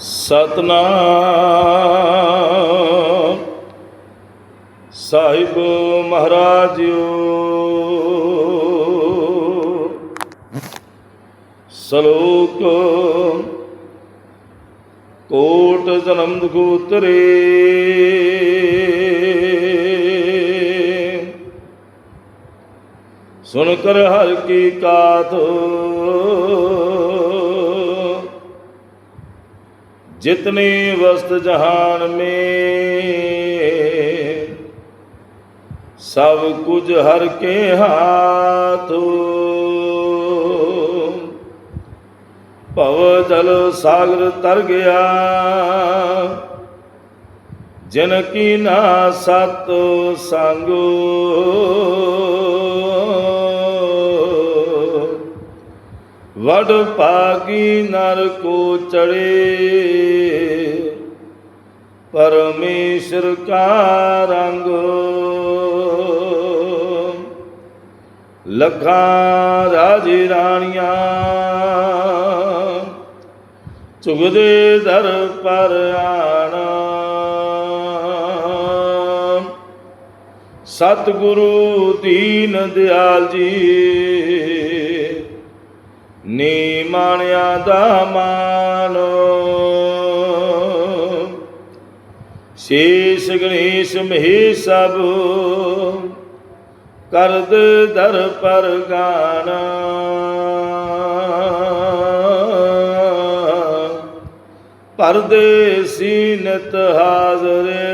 ਸਤਨਾਮ। ਸਾਹਿਬ ਮਹਾਰਾਜ ਸਲੋਕ ਕੋਟ ਜਨਮ ਦੁਖ ਉਤਰੇ। ਸੁਨ ਕਰ ਹਰ ਕੀ ਕਾਤ जितने वस्त जहान में सब कुछ हर के हाथ भव जल सागर तर गया जिन की ना सत संगो ਵਡ ਭਾਗੀ ਨਰ ਕੋ ਚੜੇ ਪਰਮੇਸ਼ਰ ਕਾ ਰੰਗ ਲੱਖਾਂ ਰਾਜੇ ਰਾਣੀਆਂ ਚੁਗਦੇ ਦਰ ਪਰ ਆਣਾ। ਸਤਿਗੁਰੂ ਦੀਨ ਦਿਆਲ ਜੀ ਨੀ ਮਾਣਿਆ ਦਾ ਮਾਨੋ ਸ਼ੇਸ਼ ਗਣੇਸ਼ ਮਹੇ ਸਭ। ਕਰਦ ਦਰ ਪਰ ਗਾਣਾ। ਪਰਦੇਸੀ ਨਿਤ ਹਾਜ਼ਰੇ।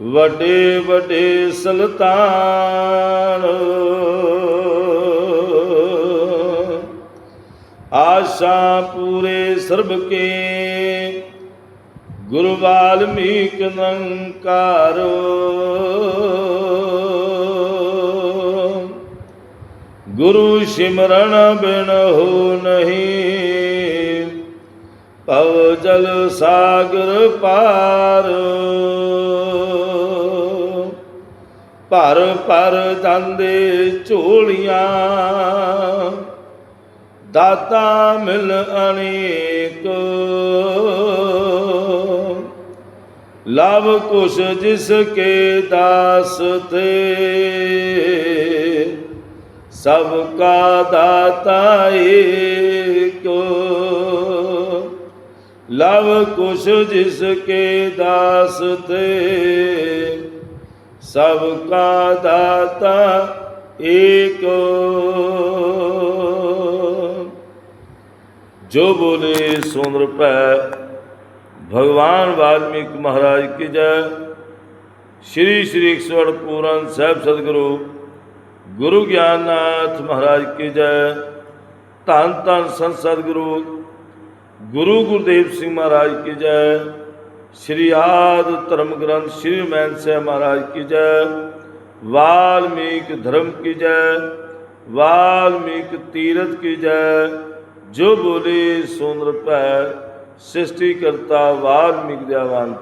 ਵੱਡੇ ਵੱਡੇ ਸੁਲਤਾਨ। ਆਸ਼ਾ ਪੂਰੇ ਸਰਬ ਕੇ ਗੁਰੂ ਵਾਲਮੀਕ ਨੰਕਾਰੋ। ਗੁਰੂ ਸਿਮਰਨ ਬਿਨ ਹੋ ਨਹੀਂ, ਭਵ ਜਲ ਸਾਗਰ ਪਾਰ। ਭਰ ਭਰ ਜਾਂਦੇ ਝੋਲੀਆਂ, ਦਾਤਾ ਮਿਲ ਅਨੇਕ। ਲਵ ਕੁਸ਼ ਜਿਸ ਕੇ ਦਾਸ ਥੇ ਸਭ ਕਾ ਦਾਤਾ ਏਕ। ਲਵ ਕੁਸ਼ ਜਿਸ ਕੇ ਦਾਸ ਥੇ ਸਭ ਕਾ ਦਾਤਾ ਏਕ। ਜੋ ਬੋਲੇ ਸੁੰਦਰ ਭੈ ਭਗਵਾਨ ਵਾਲਮੀਕ ਮਹਾਰਾਜ ਕੀ ਜੈ ਸ਼੍ਰੀ ਸ਼੍ਰੀ 108 ਪੂਰਨ ਸਾਹਿਬ ਸਤਿਗੁਰੂ ਗੁਰੂ ਗਿਆਨਨਾਥ ਮਹਾਰਾਜ ਕੀ ਜੈ ਧੰਨ ਧੰਨ ਸੰਤ ਸਤਿਗੁਰੂ ਗੁਰੂ ਗੁਰਦੇਵ ਸਿੰਘ ਮਹਾਰਾਜ ਕੀ ਜੈ ਸ਼੍ਰੀ ਆਦ ਧਰਮ ਗ੍ਰੰਥ ਸ਼੍ਰੀ ਮੈਨ ਸਾਹਿਬ ਮਹਾਰਾਜ ਕੀ ਜੈ ਵਾਲਮੀਕ ਧਰਮ ਕੀ ਜੈ ਵਾਲਮੀਕ ਤੀਰਥ ਕੀ ਜੈ ਜੋ ਬੋਲੇ ਸੁੰਦਰ ਭੈ ਸ੍ਰਿਸ਼ਟੀ ਕਰਤਾ ਵਾਲਮੀਕ ਦਿਆਵਾਨ